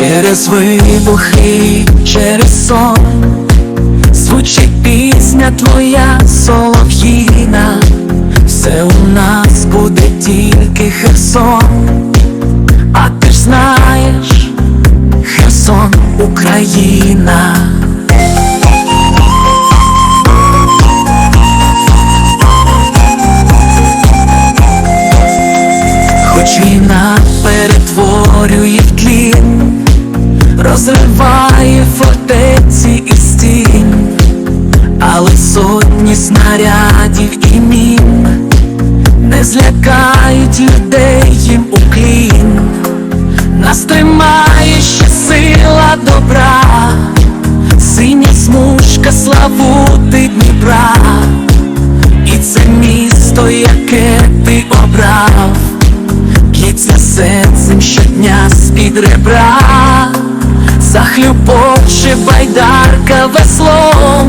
Через вибухи, через сон Звучить пісня твоя солов'їна, все у нас буде тільки Херсон, а ти ж знаєш, Херсон, Україна. Хоч війна перетворює в тлін, розриває фортеці і стін, але сотні снарядів і мін не злякають людей їм уклін, нас тримає ще сила добра, синя смужка славути Дніпра, і це місто, яке ти обрав. Б'ється серцем щодня з-під ребра, захлюбоче байдарка крилом